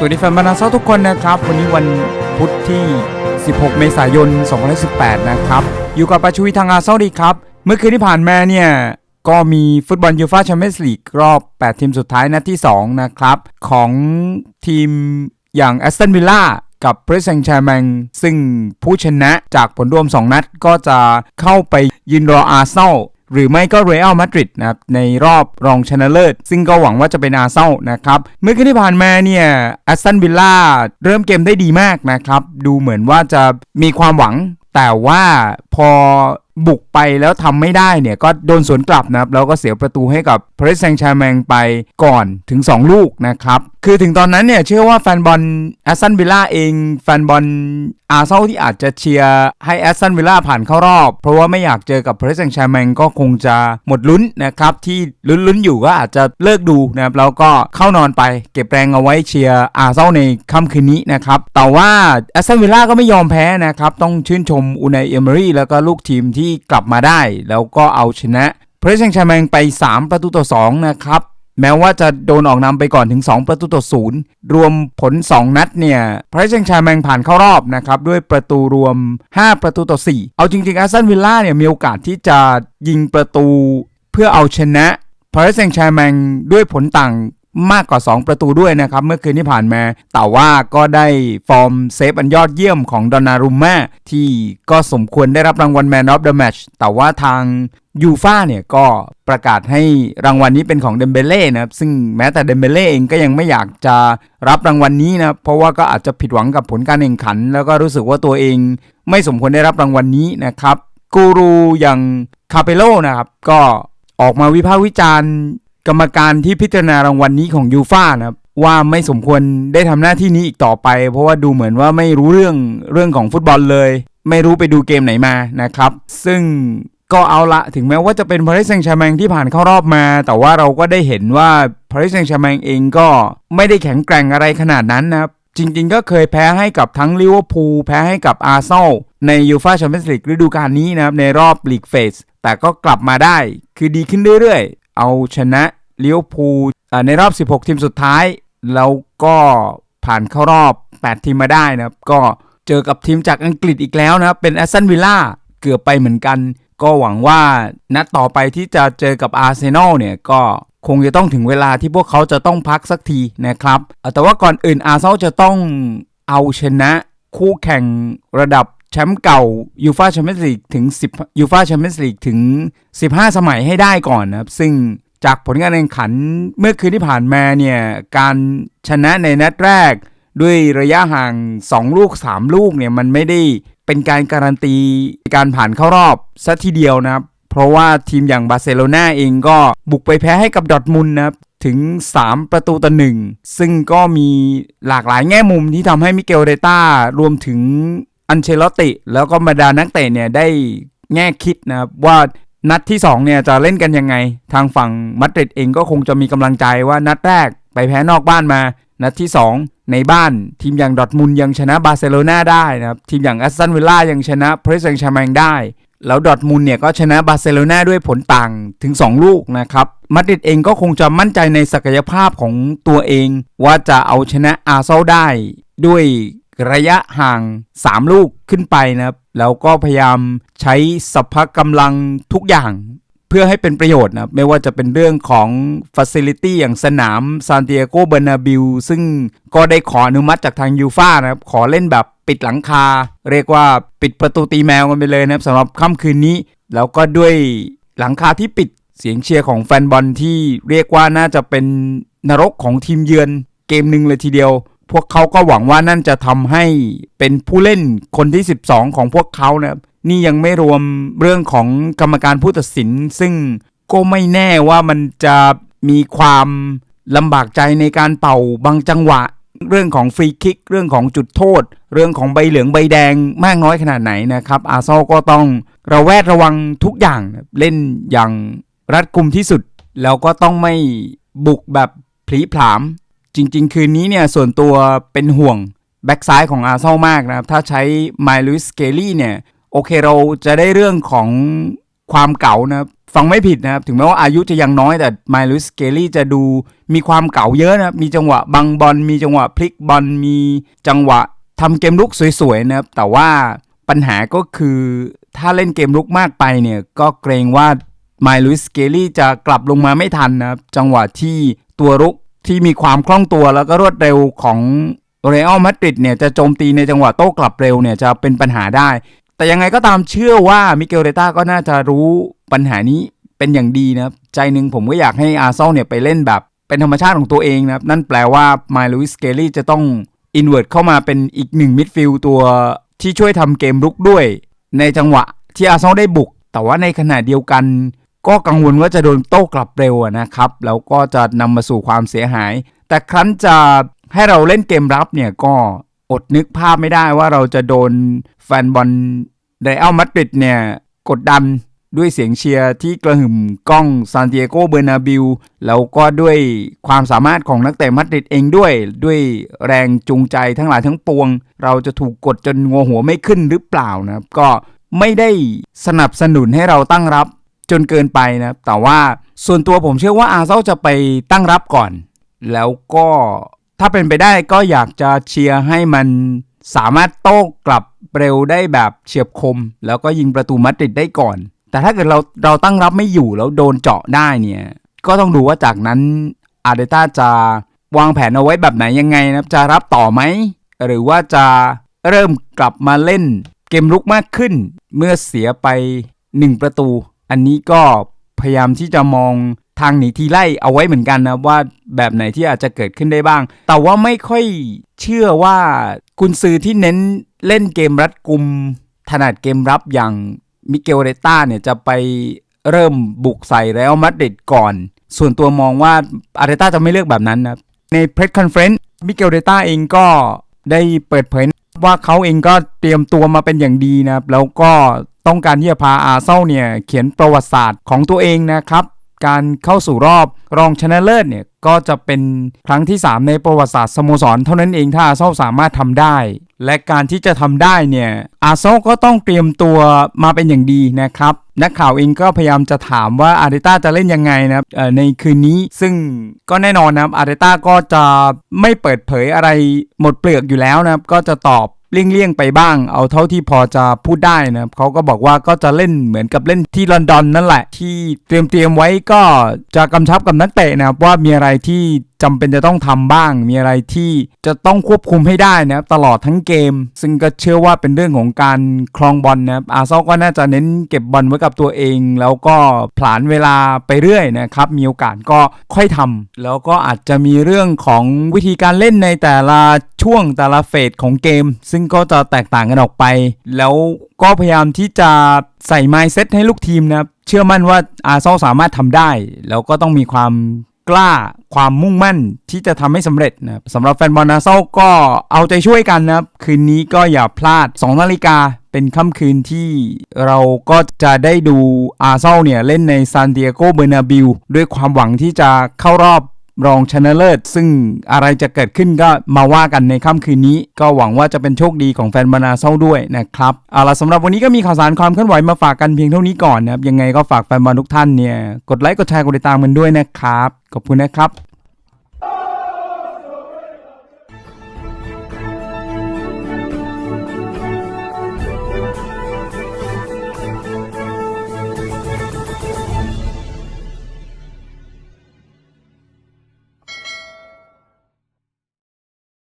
สวัสดีแฟนบอลนาเซาทุกคนนะครับ วันนี้วันพุธที่ 16 เมษายน 2018 นะครับ อยู่กับปาชวีทางอาเซาดีครับ เมื่อคืนที่ผ่านมาเนี่ย ก็มีฟุตบอลยูฟาแชมเปี้ยนส์ลีกรอบ 8 ทีมสุดท้ายนัดที่ 2 นะครับ ของทีมอย่างแอสตันวิลล่ากับเพรสเซงแชร์แมงซึ่งผู้ชนะจากผลรวม 2 นัดก็จะเข้าไปยืนรออาร์เซนอล หรือไม่ก็เรอัลมาดริดนะครับในรอบรองชนะเลิศ ซึ่งก็หวังว่าจะเป็นอาเซนอลนะครับเมื่อคืนที่ผ่านมาเนี่ยแอสตันวิลล่าเริ่มเกมได้ดีมากนะครับ ดูเหมือนว่าจะมีความหวังแต่ว่าพอ บุกไปแล้วทำไม่ได้เนี่ยก็โดนสวนกลับนะครับแล้วก็เสียประตูให้กับเพรสเซงชาแมงไปก่อนถึง 2 ลูกนะครับคือถึงตอนนั้นเนี่ยเชื่อว่าแฟนบอลแอสตันวิลล่าเองแฟนบอลอาร์เซนอลที่อาจจะเชียร์ให้แอสตันวิลล่าผ่านเข้ารอบ เพราะว่าไม่อยากเจอกับเพรสเซงชาแมงก็คงจะหมดลุ้นนะครับที่ลุ้นๆอยู่ก็อาจจะเลิกดูนะครับแล้วก็เข้านอนไปเก็บแรงเอาไว้เชียร์อาร์เซนอลในค่ำคืนนี้นะครับแต่ว่าแอสตันวิลล่าก็ไม่ยอมแพ้นะครับต้องชื่นชมอูนายเอเมอรี่แล้วก็ลูกทีมที่กลับมาได้ แล้วก็เอาชนะเพรสเซงชาแมงไป 3 ประตูต่อ 2 นะครับ แม้ว่าจะโดนออกนำไปก่อนถึง 2 ประตูต่อศูนย์รวมผล 2 นัดเนี่ยเพระเซงชาแมงผ่านเข้ารอบนะครับด้วยประตูรวม 5 ประตูต่อ 4 เอาจริงๆอาร์ซันวิลล่าเนี่ยมีโอกาสที่จะยิงประตูเพื่อเอาชนะเพระเซงชาแมงด้วยผลต่าง มากกว่า 2 ประตูด้วยนะครับ เมื่อคืนที่ผ่านมา แต่ว่าก็ได้ฟอร์มเซฟอันยอดเยี่ยมของดอนนารุมม่าที่ก็สมควรได้รับรางวัล Man of the Match แต่ว่าทางยูฟ่าเนี่ยก็ประกาศให้รางวัลนี้เป็นของเดมเบเล่นะครับ ซึ่งแม้แต่เดมเบเล่เองก็ยังไม่อยากจะรับรางวัลนี้นะเพราะว่าก็อาจจะผิดหวังกับผลการแข่งขัน แล้วก็รู้สึกว่าตัวเองไม่สมควรได้รับรางวัลนี้นะครับกูรูอย่างคาเปโลนะครับก็ออกมาวิพากษ์วิจารณ์ กรรมการที่พิจารณารางวัลนี้ของยูฟ่านะครับว่าไม่สมควรได้ทำหน้าที่นี้อีกต่อไป เพราะว่าดูเหมือนว่าไม่รู้เรื่องเรื่องของฟุตบอลเลย ไม่รู้ไปดูเกมไหนมานะครับ ซึ่งก็เอาละถึงแม้ว่าจะเป็นพาริสแซงต์แชร์แมงที่ผ่านเข้ารอบมา แต่ว่าเราก็ได้เห็นว่าพาริสแซงต์แชร์แมงเองก็ไม่ได้แข็งแกร่งอะไรขนาดนั้นนะครับจริงๆ ก็เคยแพ้ให้กับทั้งลิเวอร์พูลแพ้ให้กับอาร์เซนอลในยูฟาแชมเปี้ยนส์ลีกฤดูกาลนี้นะครับในรอบลีกเฟสแต่ก็กลับมาได้ คือดีขึ้นเรื่อยๆ เอาชนะ ลิเวอร์พูในรอบ 16 ทีมสุดท้าย แล้วก็ผ่านเข้ารอบ 8 ทีมมาได้นะครับ ก็เจอกับทีมจากอังกฤษอีกแล้วนะครับ เป็นแอสตันวิลล่าเกือบไปเหมือนกัน ก็หวังว่านัดต่อไปที่จะเจอกับอาร์เซนอลเนี่ยก็คงจะต้องถึงเวลาที่พวกเขาจะต้องพักสักทีนะครับ แต่ว่าก่อนอื่นอาร์เซนอลจะต้องเอาชนะคู่แข่งระดับแชมป์เก่ายูฟาแชมเปี้ยนส์ลีกถึง 10ยูฟาแชมเปี้ยนส์ลีกถึง 15 สมัยให้ได้ก่อนนะครับ ซึ่ง จากผลการแข่งขันเมื่อคืนที่ผ่านมาเนี่ยการชนะในนัดแรก ด้วยระยะห่าง 2 ลูก 3 ลูกเนี่ยมันไม่ได้เป็นการการันตีการผ่านเข้ารอบซะทีเดียวนะครับ เพราะว่าทีมอย่างบาร์เซโลนาเองก็บุกไปแพ้ให้กับดอทมุนนะครับถึง 3 ประตูต่อหนึ่งซึ่งก็มีหลากหลายแง่มุมที่ทำให้มิเกลเดต้ารวมถึงอันเชลตติแล้วก็บรรดานักเตะเนี่ยได้แง่คิดนะครับว่า นัดที่ 2 เนี่ยจะเล่นกันยังไง ทางฝั่งมาดริดเองก็คงจะมีกำลังใจว่านัดแรกไปแพ้นอกบ้านมา นัดที่ 2 ในบ้านทีมอย่างดอทมุนยังชนะบาร์เซโลนาได้นะครับทีมอย่างแอสตันวิลล่ายังชนะเพรสเซงชาแมงได้ แล้วดอทมุนเนี่ยก็ชนะบาร์เซโลนาด้วยผลต่างถึง 2 ลูกนะครับมาดริดเองก็คงจะมั่นใจในศักยภาพของตัวเอง ว่าจะเอาชนะอาร์เซอลได้ด้วย ระยะห่าง 3 ลูกขึ้นไปนะครับ แล้วก็พยายามใช้สัพพะกำลังทุกอย่างเพื่อให้เป็นประโยชน์นะครับไม่ว่าจะเป็นเรื่องของ Facility อย่างสนามซานติเอโกเบอร์นาบิลซึ่งก็ได้ขออนุมัติจากทางยูฟานะครับ ขอเล่นแบบปิดหลังคา เรียกว่าปิดประตูตีแมวกันไปเลยนะครับสำหรับค่ำคืนนี้ แล้วก็ด้วยหลังคาที่ปิดเสียงเชียร์ของแฟนบอลที่เรียกว่าน่าจะเป็นนรกของทีมเยือนเกมหนึ่งเลยทีเดียว พวกเขาก็หวังว่านั่นจะทำให้เป็นผู้เล่นคนที่ 12 ของพวกเขานะครับนี่ยังไม่รวมเรื่องของกรรมการผู้ตัดสิน ซึ่งก็ไม่แน่ว่ามันจะมีความลำบากใจในการเป่าบางจังหวะ เรื่องของฟรีคิก เรื่องของจุดโทษ เรื่องของใบเหลืองใบแดงมากน้อยขนาดไหนนะครับ อาซอลก็ต้องระแวดระวังทุกอย่างเล่นอย่างรัดกุมที่สุด แล้วก็ต้องไม่บุกแบบผลีผลาม จริง ๆ คืนนี้เนี่ยส่วนตัวเป็นห่วงแบ็กซ้ายของอาร์เซนอลมากนะครับ ถ้าใช้ไมลุสเกลี่เนี่ย โอเคเราจะได้เรื่องของความเก่านะครับฟังไม่ผิดนะครับ ถึงแม้ว่าอายุจะยังน้อยแต่ไมลุสเกลี่จะดูมีความเก่าเยอะนะครับ มีจังหวะบังบอลมีจังหวะพลิกบอลมีจังหวะทำเกมลุกสวยๆนะครับ แต่ว่าปัญหาก็คือถ้าเล่นเกมลุกมากไปเนี่ยก็เกรงว่าไมลุสเกลลี่จะกลับลงมาไม่ทันนะครับ จังหวะที่ตัวรุก ที่มีความคล่องตัวแล้วก็รวดเร็วของเรอัลมาดริดเนี่ยจะโจมตีในจังหวะโต้กลับเร็วเนี่ยจะเป็นปัญหาได้ แต่ยังไงก็ตามเชื่อว่ามิเกลเรต้าก็น่าจะรู้ปัญหานี้เป็นอย่างดีนะครับ ใจหนึ่งผมก็อยากให้อาร์เซนอลเนี่ยไปเล่นแบบ เป็นธรรมชาติของตัวเองนะครับ นั่นแปลว่าไมลูอิสเกลลี่จะต้องอินเว r ร์เข้ามาเป็นอีกหนึ่งมิดฟิลด์ตัวที่ช่วยทำเกมรุกด้วย ในจังหวะที่อาร์เซนอลได้บุก แต่ว่าในขณะเดียวกัน ก็กังวลว่าจะโดนโต้กลับเร็วนะครับแล้วก็จะนำมาสู่ความเสียหาย แต่ครั้นจะให้เราเล่นเกมรับเนี่ยก็อดนึกภาพไม่ได้ว่าเราจะโดนแฟนบอลไดอัลมาดริดเนี่ยกดดันด้วยเสียงเชียร์ที่กระหึ่มกล้องซานติเอโกเบอร์นาบิลแล้วก็ด้วยความสามารถของนักเตะมาดริดเองด้วย ด้วยแรงจูงใจทั้งหลายทั้งปวง เราจะถูกกดจนงัวหัวไม่ขึ้นหรือเปล่านะครับ ก็ไม่ได้สนับสนุนให้เราตั้งรับ จนเกินไปนะครับแต่ว่าส่วนตัวผมเชื่อว่าอาร์เซนจะไปตั้งรับก่อน แล้วก็ถ้าเป็นไปได้ก็อยากจะเชียร์ให้มันสามารถโต้กลับเร็วได้แบบเฉียบคม แล้วก็ยิงประตูมาดริดได้ก่อน แต่ถ้าเกิดเราเราตั้งรับไม่อยู่แล้วโดนเจาะได้เนี่ย ก็ต้องดูว่าจากนั้นอาร์เดต้าจะวางแผนเอาไว้แบบไหนยังไงนะจะรับต่อไหม หรือว่าจะเริ่มกลับมาเล่นเกมลุกมากขึ้น เมื่อเสียไป 1 ประตู อันนี้ก็พยายามที่จะมองทางหนีทีไล่เอาไว้เหมือนกันนะว่าแบบไหนที่อาจจะเกิดขึ้นได้บ้าง แต่ว่าไม่ค่อยเชื่อว่ากุนซือที่เน้นเล่นเกมรัดกุม ถนัดเกมรับอย่างมิเกลเรต้าเนี่ยจะไปเริ่มบุกใส่แล้วมาดริดก่อน ส่วนตัวมองว่าอาร์เตต้าจะไม่เลือกแบบนั้นนะในเพรสคอนเฟรนซ์มิเกลเรต้าเองก็ได้เปิดเผยว่าเขาเองก็เตรียมตัวมาเป็นอย่างดีนะครับแล้วก็ ต้องการที่จะพาอาเซนอลเนี่ยเขียนประวัติศาสตร์ของตัวเองนะครับ การเข้าสู่รอบรองชนะเลิศเนี่ยก็จะเป็นครั้งที่ 3 ในประวัติศาสตร์สโมสรเท่านั้นเองถ้าอาเซนอลสามารถทำได้ และการที่จะทำได้เนี่ยอาเซนอลก็ต้องเตรียมตัวมาเป็นอย่างดีนะครับ นักข่าวเองก็พยายามจะถามว่าอาร์เตต้าจะเล่นยังไงนะครับในคืนนี้ซึ่งก็แน่นอนนะครับอาร์เตต้าก็จะไม่เปิดเผยอะไรหมดเปลือกอยู่แล้วนะครับก็จะตอบ เลี่ยงๆไปบ้าง เอาเท่าที่พอจะพูดได้นะครับเขาก็บอกว่าก็จะเล่นเหมือนกับเล่นที่ลอนดอนนั่นแหละ ที่เตรียมเตรียมไว้ก็จะกำชับกับนักเตะนะครับว่ามีอะไรที่ จำเป็นจะต้องทำบ้าง มีอะไรที่จะต้องควบคุมให้ได้นะครับตลอดทั้งเกม ซึ่งก็เชื่อว่าเป็นเรื่องของการคลองบอลนะครับอาร์ซอลก็น่าจะเน้นเก็บบอลไว้กับตัวเอง แล้วก็ผลานเวลาไปเรื่อยนะครับ มีโอกาสก็ค่อยทำแล้วก็อาจจะมีเรื่องของวิธีการเล่นในแต่ละช่วงแต่ละเฟสของเกม ซึ่งก็จะแตกต่างกันออกไป แล้วก็พยายามที่จะใส่ mindset ให้ลูกทีมนะครับเชื่อมั่นว่าอาร์ซอลสามารถทำได้ แล้วก็ต้องมีความ กล้าความมุ่งมั่นที่จะทำให้สำเร็จนะสำหรับแฟนบอลนาเซาก็เอาใจช่วยกันนะครับ คืนนี้ก็อย่าพลาด 2 นาฬิกาเป็นค่ำคืนที่เราก็จะได้ดูอาร์เซนเนี่ย เล่นในซานดิเอโกเบอร์นาบิลด้วยความหวังที่จะเข้ารอบ รองชนะเลิศ ซึ่งอะไรจะเกิดขึ้นก็มาว่ากันในค่ำคืนนี้ ก็หวังว่าจะเป็นโชคดีของแฟนบานาเซนอลด้วยนะครับเอาล่ะสำหรับวันนี้ก็มีข่าวสารความเคลื่อนไหวมาฝากกันเพียงเท่านี้ก่อนนะครับยังไงก็ฝากแฟนบอลทุกท่านเนี่ยกดไลค์กดแชร์กดติดตามกันด้วยนะครับขอบคุณนะครับ